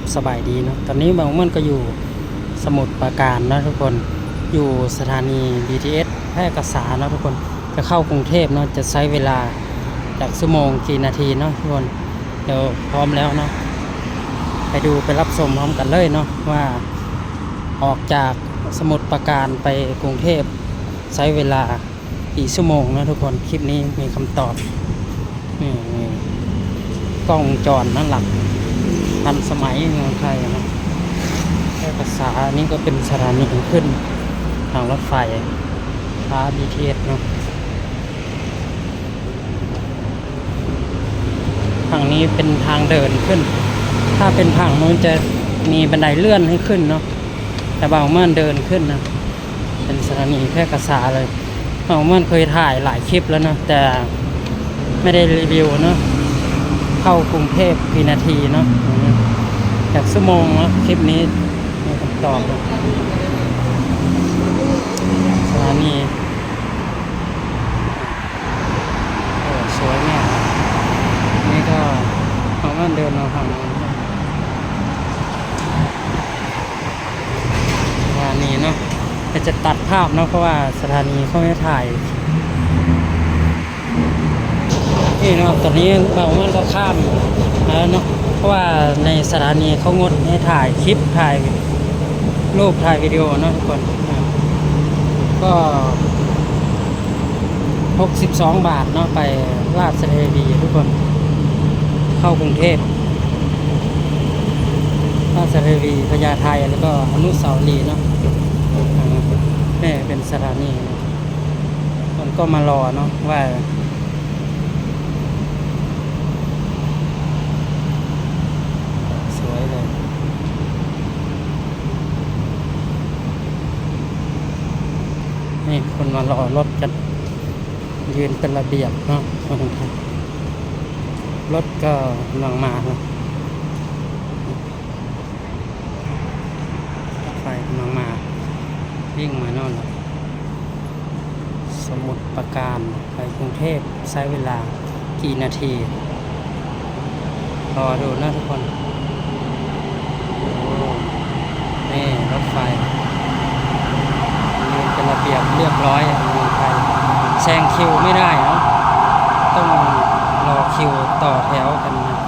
ับสบายดีเนาะ ตอนนี้บางมันก็อยู่สมุทรปราการนะทุกคน อยู่สถานี BTS แพร่กษาเนาะทุกคน จะเข้ากรุงเทพเนาะ จะใช้เวลาจากชั่วโมงกี่นาทีเนาะทุกคน เดี๋ยวพร้อมแล้วเนาะ ไปดูไปรับชมพร้อมกันเลยเนาะว่าออกจากสมุทรปราการไปกรุงเทพใช้เวลากี่ชั่วโมงนะทุกคน คลิปนี้มีคำตอบนี่กล้องจรนั่นหลัก ทันสมัยเมืองไทยนะแค่ภาษานี้ก็เป็นสถานีขึ้น ทางรถไฟฟ้า BTS เนาะทางนี้เป็นทางเดินขึ้น ถ้าเป็นทางนู้นจะมีบันไดเลื่อนให้ขึ้นเนาะแต่บางเมื่อนเดินขึ้นนะเป็นสถานีแพร่กษาเลยบางเมื่อนเคยถ่ายหลายคลิปแล้วนะแต่ไม่ได้รีวิวเนาะ เข้ากรุงเทพกี่นาทีเนาะจากชั่วโมงเนาะคลิปนี้มีคำตอบเลยสถานีโอ้สวยเนี่ยนี่ก็เอาว่าเดินมาฝั่งนู้นสถานีเนาะแต่จะตัดภาพเนาะเพราะว่าสถานีเขาไม่ถ่าย นี่เนาะตอนนี้เรามันก็ข้ามแล้วเนาะเพราะว่าในสถานีเขางดให้ถ่ายคลิปถ่ายรูปถ่ายวิดีโอเนาะทุกคนก็ 62 บาทเนาะไปลาดเสด็จดีทุกคน เข้ากรุงเทพลาดเสด็จดีพญาไทแล้วก็อนุสาวรีย์เนาะนี่เป็นสถานีเนาะคนก็มารอเนาะว่า สวยเลย นี่คนมา รอรถกันยืนเป็นระเบียบเนาะคนไทยรถก็กำลังมาเนาะรถไฟกำลังมาวิ่งมาโน่นแล้วสมุดประการไปกรุงเทพใช้เวลากี่นาที รอดูนะทุกคน โอ้ นี่รถไฟ เป็นระเบียบเรียบร้อยเมืองไทยแซงคิวไม่ได้เนาะต้องรอคิวต่อแถวกันนะ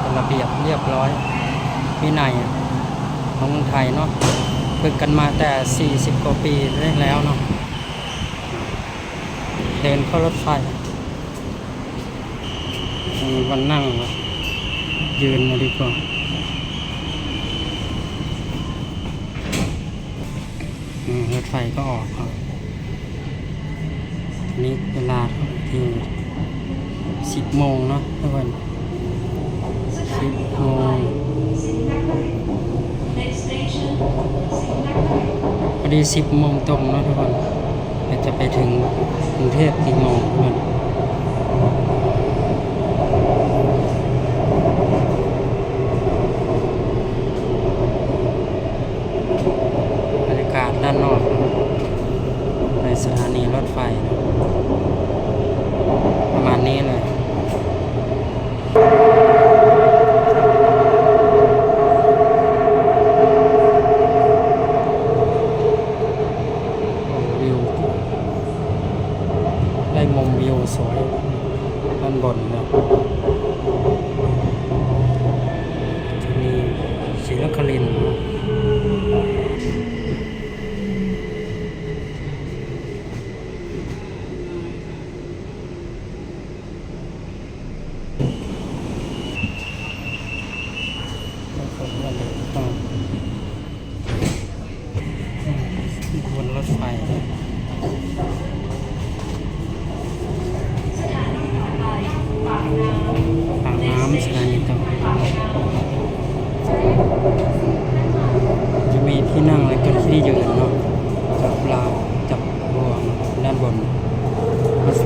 เป็นระเบียบเรียบร้อยวินัยของเมืองไทยเนาะฝึกกันมาแต่ 40 กว่าปีได้แล้วเนาะเดินเข้ารถไฟมีวันนั่งยืนมาดีกว่าอืม รถไฟก็ออกครับนี้เวลาที่สิบโมงเนาะทุกคนสิบโมงพอดีสิบโมงตรงเนาะทุกคนเดี๋ยวจะไปถึงกรุงเทพกี่โมงทุกคน มุมวิวสวยด้านบนนะจะมีศรีนครินทร์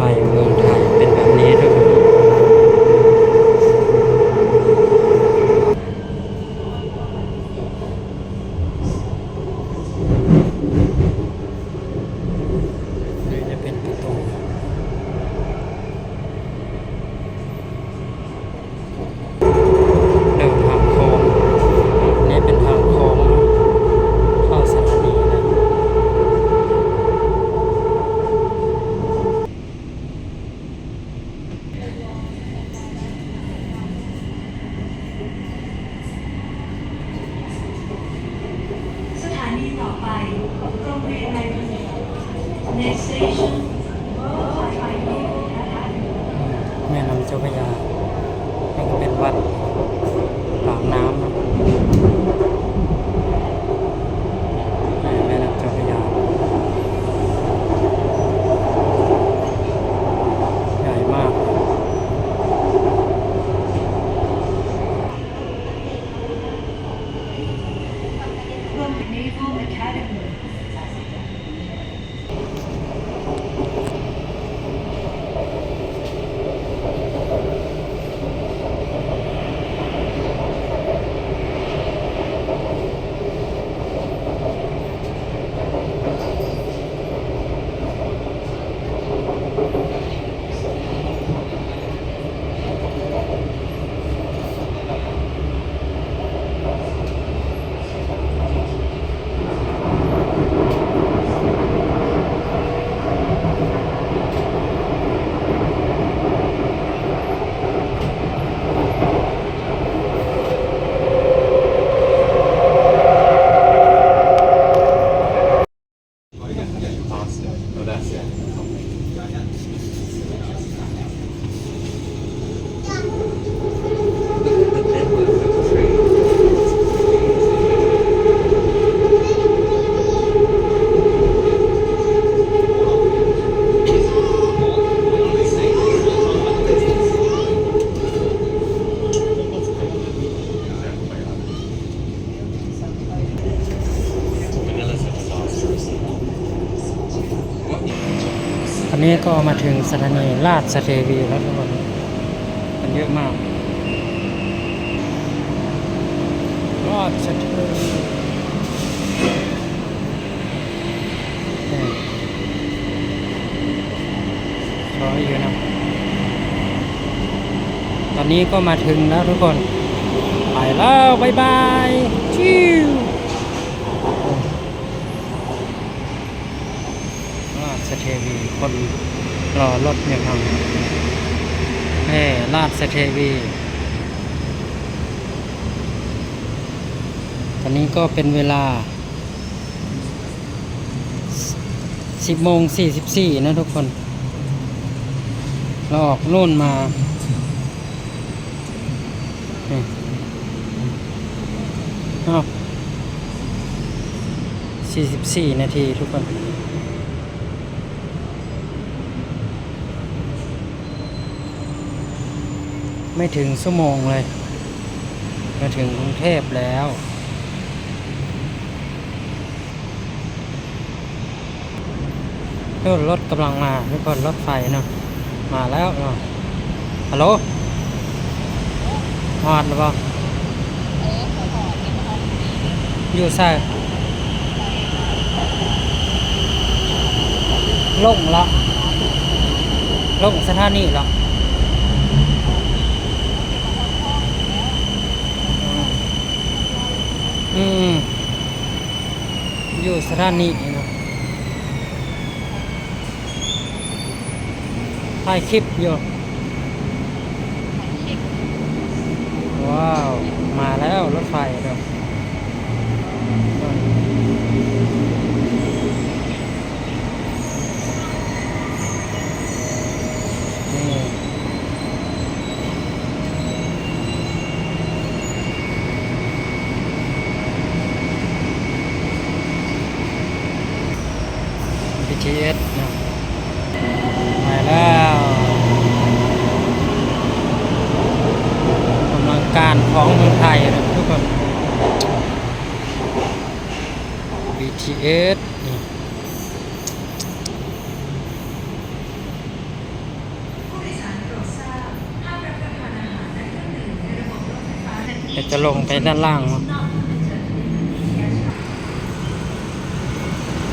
哎。 เจ้าพระยานี่ก็เป็นวัดปากน้ำเนอะแม่น้ำเจ้าพระยา ใหญ่มาก รวมถึง Naval Academy อนนี้ก็มาถึงสถานีราชเทวีแล้วทุกคนมันเยอะมากราชเทวีรออยู่นะ ตอนนี้ก็มาถึงแล้วทุกคน ไปแล้วบายบายชิว ราชเทวี คนรอรถเนี่ยครับเฮ้ราชเทวี ตอนนี้ก็เป็นเวลา 10โมง44 นะทุกคน เราออกโน่นมานี่อ้าว44 นาทีทุกคน ไม่ถึงชั่วโมงเลย มาถึงกรุงเทพแล้วรถรถกำลังมาทุกคนรถไฟเนาะมาแล้วเนาะฮัลโหลฮอดหรือเปล่าอยู่ใส่ลงละลงสถานีละ อืมอยู่สถานีเนาะถ่ายคลิปอยู่ว้าว มาแล้วรถไฟเดี๋ยวนี่ บีทีเอสนะมาแล้วกำลังการของเมืองไทยนะทุกคน BTS นี่จะลงไปด้านล่างเ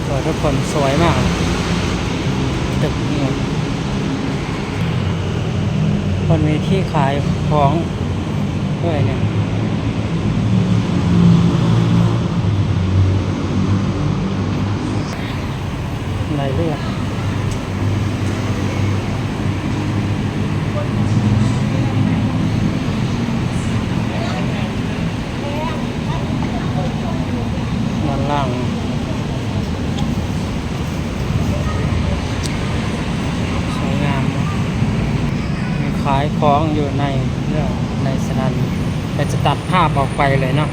สวยทุกคนสวยมาก ตึกนี่คนมีที่ขายของด้วยเนี่ยอะไรเรื่อง บออกไปเลยเนาะ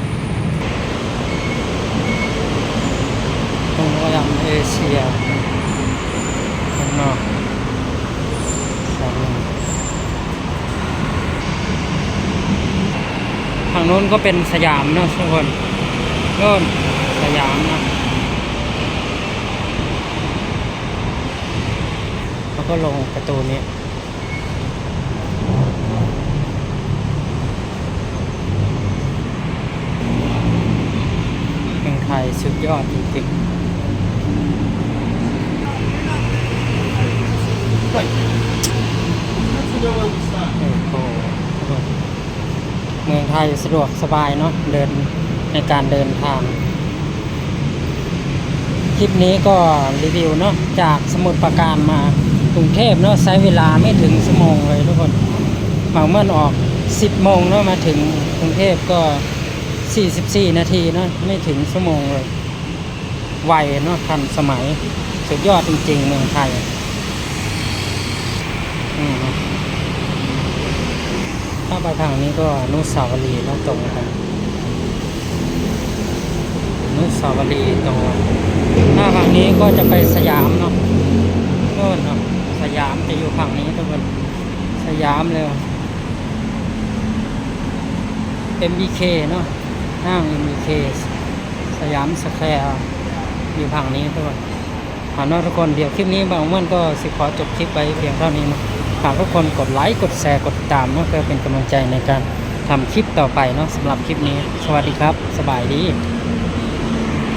โรงแรมเอเชียข้างนอกสามหนึ่งทางโน้นก็เป็นสยามเนาะทุกคนโน่นสยามนะแล้วก็ลงประตูนี้ เมือง ไทยสุดยอดจริงๆโอ้โหเมืองไทยสะดวกสบายเนาะเดินในการเดินทาง คลิปนี้ก็รีวิวเนาะจากสมุทรปราการมากรุงเทพเนาะใช้เวลาไม่ถึงชั่วโมงเลยทุกคนเหมาเมื่อนออก 10โมงเนาะมาถึงกรุงเทพก็ 44 นาทีเนาะไม่ถึงชั่วโมงเลยไวเนาะทันสมัย สุดยอดจริง ๆ เมืองไทยถ้าไปทางนี้ก็นุสาวรีย์แล้วตรงกันอนุสาวรีย์ตรงถ้าฝั่งนี้ก็จะไปสยามเนาะโน่นเนาะสยามจะอยู่ฝั่งนี้ทุกคนสยามเลย MBK เนาะ ห้างมีเคสสยามสแควร์อยู่ฝั่งนี้ด้วยหอกทุกคนเดี๋ยวคลิปนี้บางวันก็สิขอจบคลิปไปเพียงเท่านี้นะฝากทุกคนกดไลค์กดแชร์กดติดตามเพื่อเป็นกำลังใจในการทำคลิปต่อไปเนาะสำหรับคลิปนี้ สวัสดีครับ สบายดี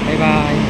บ๊ายบาย